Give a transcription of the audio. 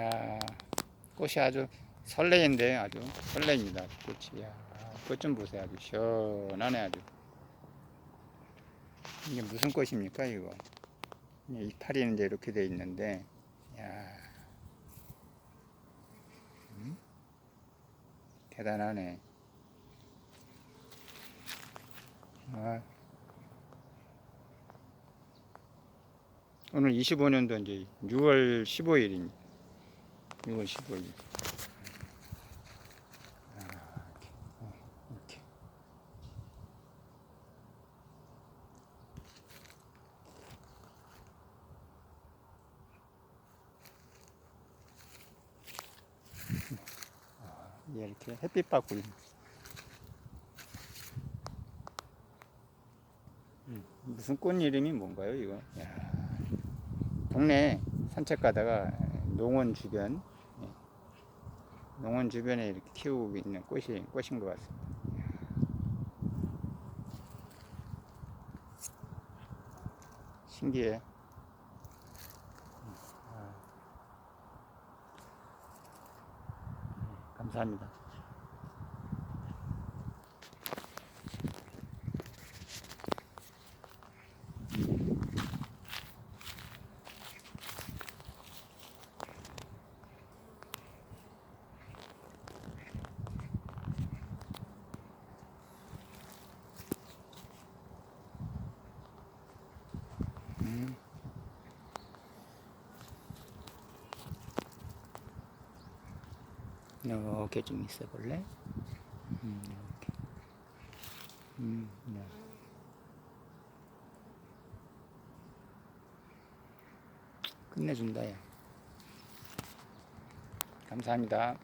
야, 꽃이 아주 설레인데 아주 설레입니다. 꽃이. 야, 꽃 좀 보세요. 아주 시원하네 아주. 이게 무슨 꽃입니까 이거? 이 이파리는 이제 이렇게 돼 있는데, 야, 음? 대단하네. 아. 오늘 25년도 이제 6월 15일입니다. 6월 15일. 아, 이렇게. 어, 이렇게. 이렇게 햇빛 받고 있는. 음, 무슨 꽃 이름이 뭔가요, 이거? 야, 동네 산책 가다가 농원 주변, 예, 농원 주변에 이렇게 키우고 있는 꽃이 꽃인 것 같습니다. 신기해. 음, 아. 네, 감사합니다. 음. 이렇게 좀 있어 볼래? 음, 이렇게. 음, 네. 끝내준다, 야. 감사합니다.